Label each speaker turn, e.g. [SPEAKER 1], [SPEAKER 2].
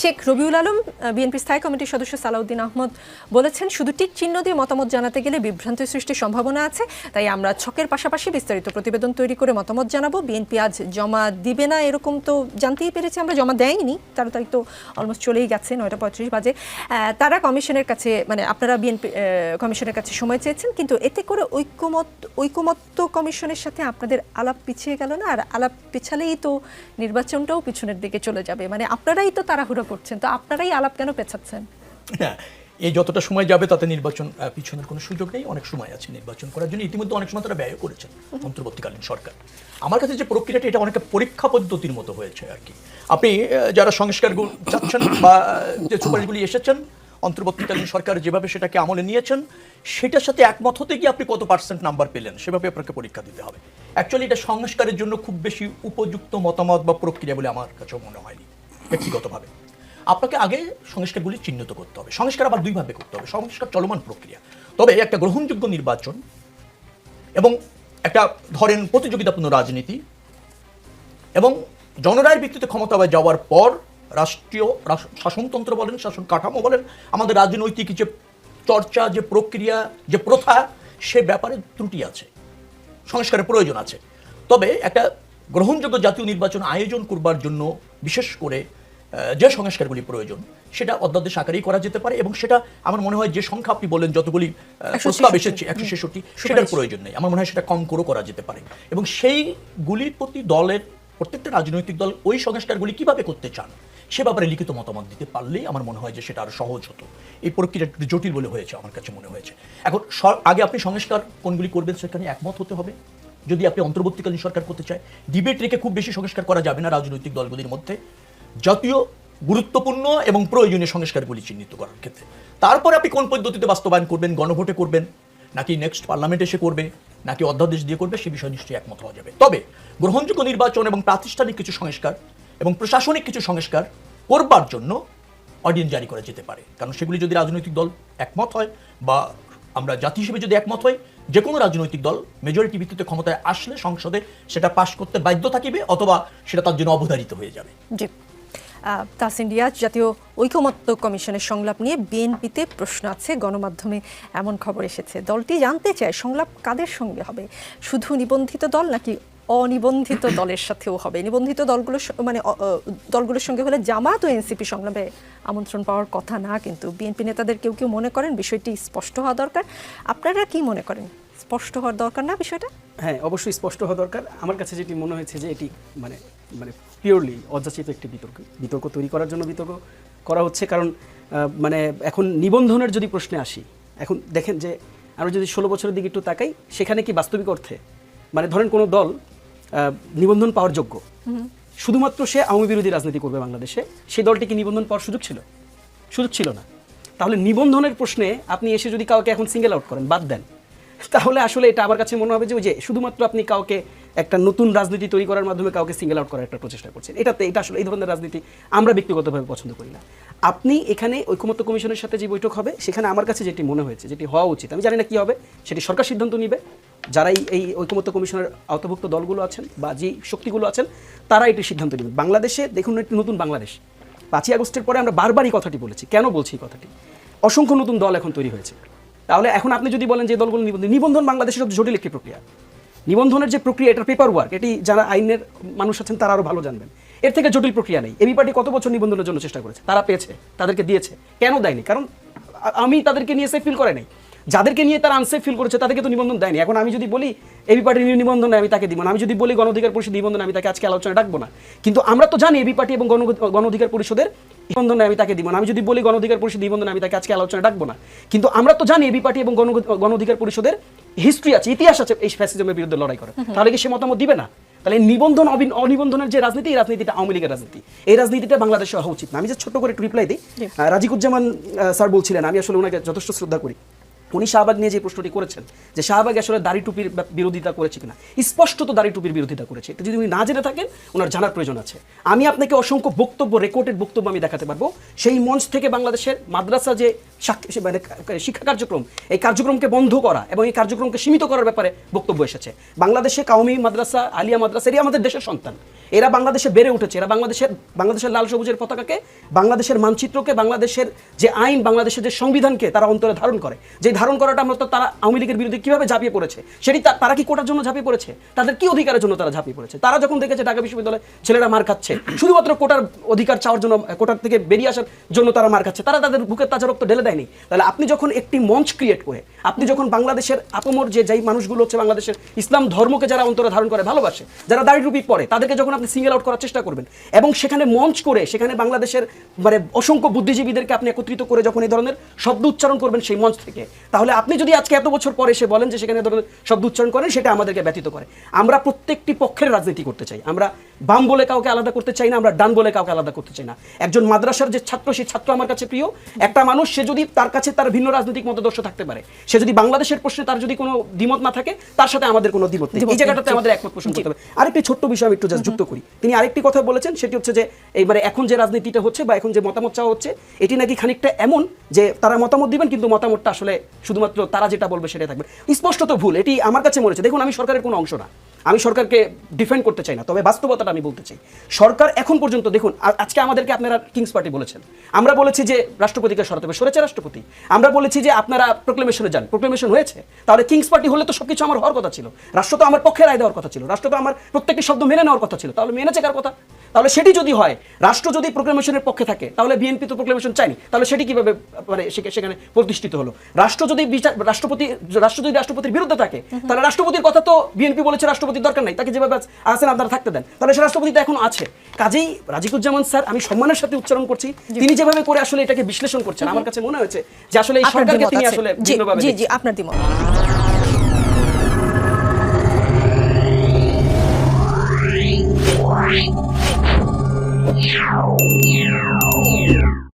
[SPEAKER 1] Sheikh Rabiul Alam BNP স্থায়ী কমিটির সদস্য সালাউদ্দিন আহমদ বলেছেন, শুধু টিক চিহ্ন দিয়ে মতামত জানাতে গেলে বিভ্রান্তি সৃষ্টির সম্ভাবনা আছে। তাই আমরা ছকের পাশাপাশি বিস্তারিত প্রতিবেদন তৈরি করে মতামত জানাব। বিএনপি আজ জমা দিবে না, এরকম তো জানতেই পেরেছি আমরা। জমা দেয়নি তেরো তারিখ তো অলমোস্ট চলেই গেছে, নয়টা পঁয়ত্রিশ বাজে। তারা কমিশনের কাছে মানে আপনারা বিএনপি কমিশনের কাছে সময় চেয়েছেন, কিন্তু এতে করে ঐক্যমত ঐকমত্য কমিশনের সাথে আপনাদের আলাপ পিছিয়ে গেল না? আর আলাপ পিছালেই তো নির্বাচনটাও পিছনের দিকে চলে যাবে। মানে আপনারাই তো তাড়াহুড়ো করছেন। তো আপনারাই আলাপ কেন পেছাচ্ছেন?
[SPEAKER 2] হ্যাঁ এই যতটা সময় যাবে তাতে নির্বাচন পিছনের কোনো সুযোগ নেই। অনেক সময় আছে নির্বাচন করার জন্য। ইতিমধ্যে অনেক সময় তারা ব্যয় করেছেন অন্তর্বর্তীকালীন সরকার। আমার কাছে যে প্রক্রিয়াটা, এটা অনেকটা পরীক্ষা পদ্ধতির মতো হয়েছে আর কি। আপনি যারা সংস্কার চাচ্ছেন বা যে সুপারিশগুলি এসেছেন, অন্তর্বর্তীকালীন সরকার যেভাবে সেটাকে আমলে নিয়েছেন, সেটার সাথে একমত হতে গিয়ে আপনি কত পার্সেন্ট নাম্বার পেলেন, সেভাবে আপনাকে পরীক্ষা দিতে হবে। অ্যাকচুয়ালি এটা সংস্কারের জন্য খুব বেশি উপযুক্ত মতামত বা প্রক্রিয়া বলে আমার কাছে মনে হয়নি, ব্যক্তিগতভাবে। আপনাকে আগে সংস্কারগুলি চিহ্নিত করতে হবে। সংস্কার আবার দুইভাবে করতে হবে। সংস্কার চলমান প্রক্রিয়া। তবে একটা গ্রহণযোগ্য নির্বাচন এবং একটা ধরেন প্রতিযোগিতাপূর্ণ রাজনীতি এবং জনরায়ের ভিত্তিতে ক্ষমতায় যাওয়ার পর রাষ্ট্রীয় শাসনতন্ত্র বলেন, শাসন কাঠামো বলেন, আমাদের রাজনৈতিক যে চর্চা, যে প্রক্রিয়া, যে প্রথা, সে ব্যাপারে ত্রুটি আছে। সংস্কারের প্রয়োজন আছে। তবে একটা গ্রহণযোগ্য জাতীয় নির্বাচন আয়োজন করবার জন্য বিশেষ করে যে সংস্কারগুলি প্রয়োজন সেটা অধ্যাদেশ আকারেই করা যেতে পারে এবং সেটা আমার মনে হয় যে সংখ্যা আপনি বললেন যতগুলি আহ,
[SPEAKER 1] 166
[SPEAKER 2] প্রস্তাব এসেছে একশো ছেষট্টি সেটার প্রয়োজন নেই। আমার মনে হয় সেটা কম করেও করা যেতে পারে। এবং সেইগুলির প্রতি দলের প্রত্যেকটা রাজনৈতিক দল ওই সংস্কারগুলি কীভাবে করতে চান সে ব্যাপারে লিখিত মতামত দিতে পারলেই আমার মনে হয় যে সেটা আরও সহজ হতো। এই প্রক্রিয়া একটু জটিল বলে হয়েছে আমার কাছে মনে হয়েছে। এখন আগে আপনি সংস্কার কোনগুলি করবেন সেখানে একমত হতে হবে। যদি আপনি অন্তর্বর্তীকালীন সরকার করতে চায় ডিবেট রেখে খুব বেশি সংস্কার করা যাবে না রাজনৈতিক দলগুলির মধ্যে। জাতীয়, গুরুত্বপূর্ণ এবং প্রয়োজনীয় সংস্কারগুলি চিহ্নিত করার ক্ষেত্রে। তারপরে আপনি কোন পদ্ধতিতে বাস্তবায়ন করবেন, গণভোটে করবেন, নাকি নেক্সট পার্লামেন্ট এসে করবে, নাকি অধ্যাদেশ দিয়ে করবে, সে বিষয়ে নিশ্চয়ই একমত হওয়া যাবে। তবে গ্রহণযোগ্য নির্বাচন এবং প্রাতিষ্ঠানিক কিছু সংস্কার এবং প্রশাসনিক কিছু সংস্কার করবার জন্য অর্ডিনেন্স জারি করা যেতে পারে। কারণ সেগুলি যদি রাজনৈতিক দল একমত হয় বা আমরা জাতি হিসেবে যদি একমত হই যে কোনো রাজনৈতিক দল মেজরিটি ভিত্তিতে ক্ষমতায় আসলে সংসদে সেটা পাশ করতে বাধ্য থাকিবে অথবা সেটা তার জন্য অবধারিত হয়ে যাবে।
[SPEAKER 1] আহ, রিয়াজ জাতীয় ঐকমত্য কমিশনের সংলাপ নিয়ে বিএনপিতে প্রশ্ন আছে। গণমাধ্যমে এমন খবর এসেছে। দলটি জানতে চায় সংলাপ কাদের সঙ্গে হবে? শুধু নিবন্ধিত দল নাকি অনিবন্ধিত দলের সাথেও হবে? নিবন্ধিত দলগুলোর স- মানে দলগুলোর সঙ্গে হলে জামাত ও এনসিপি সংলাপে আমন্ত্রণ পাওয়ার কথা না কিন্তু বিএনপি নেতাদের কেউ কেউ মনে করেন? বিষয়টি স্পষ্ট হওয়া দরকার। আপনারা কি মনে করেন? স্পষ্ট হওয়ার দরকার না বিষয়টা?
[SPEAKER 3] হ্যাঁ অবশ্যই স্পষ্ট হওয়া দরকার। আমার কাছে যেটি মনে হয়েছে যে এটি মানে মানে পিওরলি অযাচিত একটি বিতর্ক। বিতর্ক তৈরি করার জন্য বিতর্ক করা হচ্ছে কারণ মানে এখন নিবন্ধনের যদি প্রশ্নে আসি এখন দেখেন যে আমরা যদি ষোলো বছরের দিকে একটু তাকাই সেখানে কি বাস্তবিক অর্থে মানে ধরেন কোনো দল নিবন্ধন পাওয়ার যোগ্য। শুধুমাত্র সে আওয়ামী বিরোধী রাজনীতি করবে বাংলাদেশে সেই দলটি কি নিবন্ধন পাওয়ার সুযোগ ছিল? সুযোগ ছিল না। তাহলে নিবন্ধনের প্রশ্নে আপনি এসে যদি কাউকে এখন সিঙ্গেল আউট করেন বাদ দেন। তাহলে আসলে এটা আমার কাছে মনে হবে যে ওই যে শুধুমাত্র আপনি কাউকে একটা নতুন রাজনীতি তৈরি করার মাধ্যমে কাউকে সিঙ্গেল আউট করার একটা প্রচেষ্টা করছেন। এটাতে, এটা আসলে এই ধরনের রাজনীতি আমরা ব্যক্তিগতভাবে পছন্দ করি না। আপনি এখানে ঐকমত্য কমিশনের সাথে যে বৈঠক হবে, সেখানে আমার কাছে যেটি মনে হয়েছে, যেটি হওয়া উচিত, আমি জানি না কি হবে, সেটি সরকার সিদ্ধান্ত নিবে। যারা এই ঐকমত্য কমিশনের আওতাভুক্ত দলগুলো আছেন বা যে শক্তিগুলো আছেন, তারা এটি সিদ্ধান্ত নেবে। বাংলাদেশে দেখুন একটি নতুন বাংলাদেশ। পাঁচই আগস্টের পরে আমরা বারবার এই কথাটি বলেছি। কেন বলছি এই কথাটি? অসংখ্য নতুন দল এখন তৈরি হয়েছে। তাহলে এখন আপনি যদি বলেন যে দলগুলো নিবন্ধন বাংলাদেশের সবচেয়ে জটিল একটি প্রক্রিয়া। নিবন্ধনের যে প্রক্রিয়া, এটার পেপার ওয়ার্ক এটি যারা আইনের মানুষ আছেন, তারা আরও ভালো জানবেন। এর থেকে জটিল প্রক্রিয়া নেই। এবি পার্টি কত বছর নিবন্ধনের জন্য চেষ্টা করেছে? তারা পেয়েছে, তাদেরকে দিয়েছে। কেন দেয়নি? কারণ আমি তাদেরকে নিয়ে সেফ ফিল করে নাই। যাদেরকে নিয়ে তারা আনসেফ ফিল করেছে, তাদেরকে তো নিবন্ধন দেয়নি। এখন আমি যদি বলি, এবি পার্টির নিবন্ধন আমি তাকে দিব না। আমি যদি বলি গণ অধিকার পরিষদ নিবন্ধন আমি তাকে আজকে আলোচনা ডাকবো না। কিন্তু আমরা তো জানি এবি পার্টি এবং গণ গণ অধিকার পরিষদের নিবন্ধন আমি তাকে দিব না। আমি যদি বলি গণ অধিকার পরিষদ নিবন্ধনে আমি তাকে আজকে আলোচনা ডাকবো না। কিন্তু আমরা তো জানি এবি পার্টি এবং গণ অধিকার পরিষদের হিস্ট্রি আছে ইতিহাস আছে এই ফ্যাসিজমের বিরুদ্ধে লড়াই করে। তাহলে কি সে মতামত দিবে না? তাহলে নিবন্ধন অনিবন্ধনের যে রাজনীতি এই রাজনীতিটা আওয়ামী লীগের রাজনীতি। এই রাজনীতিটা বাংলাদেশে হওয়া উচিত না। আমি যে ছোট করে একটু রিপ্লাই দিই। রাজিকুজ্জামান স্যার বলছিলেন আমি আসলে ওনাকে যথেষ্ট শ্রদ্ধা করি। উনি শাহবাগ নিয়ে যে প্রশ্নটি করেছেন যে শাহবাগ আসলে দাড়ি টুপির বিরোধিতা করেছে কিনা, স্পষ্টত দাড়ি টুপির বিরোধিতা করেছে। যদি উনি না জেনে থাকেন ওনার জানার প্রয়োজন আছে। আমি আপনাকে অসংখ্য বক্তব্য, রেকর্ডেড বক্তব্য আমি দেখাতে পারব। সেই মঞ্চ থেকে বাংলাদেশের মাদ্রাসা যে মানে শিক্ষা কার্যক্রম, এই কার্যক্রমকে বন্ধ করা এবং এই কার্যক্রমকে সীমিত করার ব্যাপারে বক্তব্য এসেছে। বাংলাদেশে কাউমি মাদ্রাসা, আলিয়া মাদ্রাসা, এরই আমাদের দেশের সন্তান। এরা বাংলাদেশে বেড়ে উঠেছে। এরা বাংলাদেশের বাংলাদেশের লাল সবুজের পতাকাকে, বাংলাদেশের মানচিত্রকে, বাংলাদেশের যে আইন, বাংলাদেশের যে সংবিধানকে তারা অন্তরে ধারণ করে। যে ধারণ করাটা মূলত তারা আওয়ামী লীগের বিরুদ্ধে কীভাবে ঝাঁপিয়ে পড়েছে, সেটি তারা কি কোটার জন্য ঝাঁপিয়ে পড়েছে? তাদের কি অধিকারের জন্য তারা ঝাঁপিয়ে পড়েছে? তারা যখন দেখেছে ঢাকা বিশ্ববিদ্যালয়ে ছেলেরা মার খাচ্ছে, শুধুমাত্র কোটার অধিকার চাওয়ার জন্য, কোটার থেকে বেরিয়ে আসার জন্য তারা মার খাচ্ছে, তারা তাদের বুকের তাজা রক্ত ঢেলে দেয়নি। তাহলে আপনি যখন একটি মঞ্চ ক্রিয়েট করে, আপনি যখন বাংলাদেশের আপমর যে যেই মানুষগুলো হচ্ছে বাংলাদেশের ইসলাম ধর্মকে যারা অন্তরে ধারণ করে, ভালোবাসে, যারা দাড়ি রুপি পড়ে, তাদেরকে যখন আপনি সিঙ্গেল আউট করার চেষ্টা করবেন। এবং সেখানে মঞ্চ করে সেখানে বাংলাদেশের মানে অসংখ্য বুদ্ধিজীবীদেরকে আপনি একত্রিত করে যখন এই ধরনের শব্দ উচ্চারণ করবেন সেই মঞ্চ থেকে। তাহলে আপনি যদি আজকে এত বছর পরে এসে বলেন যে সেখানে ধরনের শব্দ উচ্চারণ করেন সেটা আমাদেরকে ব্যতীত করে। আমরা প্রত্যেকটি পক্ষের রাজনীতি করতে চাই। আমরা বাম বলে কাউকে আলাদা করতে চাই না আমরা ডান বলে কাউকে আলাদা করতে চাই না। একজন মাদ্রাসার যে ছাত্র সেই ছাত্র আমার কাছে প্রিয়। একটা মানুষ সে যদি তার কাছে তার ভিন্ন রাজনৈতিক মতাদর্শ থাকতে পারে সে যদি বাংলাদেশের প্রশ্নে তার যদি কোনো দ্বিমত না থাকে তার সাথে আমাদের কোনো দ্বিমত নেই। এই জায়গাটাতে আমাদের একমত পোষণ করতে হবে। আরেকটি ছোট্ট বিষয় আমি একটু যুক্ত করি। তিনি আরেকটি কথা বলেছেন, সেটি হচ্ছে যে এইবারে এখন যে রাজনীতিটা হচ্ছে বা এখন যে মতামত চাওয়া হচ্ছে, এটি নাকি খানিকটা এমন যে তারা মতামত দিবেন, কিন্তু মতামতটা আসলে শুধুমাত্র তারা যেটা বলবে সেটাই থাকবে। স্পষ্টত ভুল, এটি আমার কাছে মনে হচ্ছে। দেখুন, আমি সরকারের কোনো অংশ না। আমি সরকারকে ডিফেন্ড করতে চাই না, তবে বাস্তবতাটা আমি বলতে চাই। সরকার এখন পর্যন্ত দেখুন আজকে আমাদেরকে আপনারা কিংস পার্টি বলেছেন। আমরা বলেছি যে রাষ্ট্রপতিকে সরাতে হবে, সরেছে রাষ্ট্রপতি। আমরা বলেছি যে আপনারা প্রোক্লেমেশনে যান প্রোক্লেমেশন হয়েছে। তাহলে কিংস পার্টি হলে তো সব কিছু আমার হওয়ার কথা ছিল। রাষ্ট্র তো আমার পক্ষে রায় দেওয়ার কথা ছিল। রাষ্ট্র তো আমার প্রত্যেকটি শব্দ মেনে নেওয়ার কথা ছিল। তাহলে মেনেছে কার কথা? তাহলে সেটি যদি হয় রাষ্ট্র যদি প্রোক্লেমেশনের পক্ষে থাকে তাহলে বিএনপি তো প্রোক্লেমেশন চায়নি। তাহলে সেটি কীভাবে মানে সেখানে প্রতিষ্ঠিত হলো? রাষ্ট্র যদি বিচার রাষ্ট্রপতি রাষ্ট্র যদি রাষ্ট্রপতির বিরুদ্ধে থাকে তাহলে রাষ্ট্রপতির কথা তো বিএনপি বলেছে রাষ্ট্রপতির দরকার নাই তাকে যেভাবে আছেন আপনারা থাকতে দেন। তাহলে সে রাষ্ট্রপতি তো এখন আছে। কাজেই রাজিকুজ্জামান স্যার আমি সম্মানের সাথে উচ্চারণ করছি তিনি যেভাবে করে আসলে এটাকে বিশ্লেষণ করছেন আমার কাছে মনে হয়েছে যে আসলে এই সরকারকে তিনি আসলে
[SPEAKER 1] জি
[SPEAKER 3] ভিন্নভাবে
[SPEAKER 1] জি। আপনার দ্বিমত। Meow, meow, meow.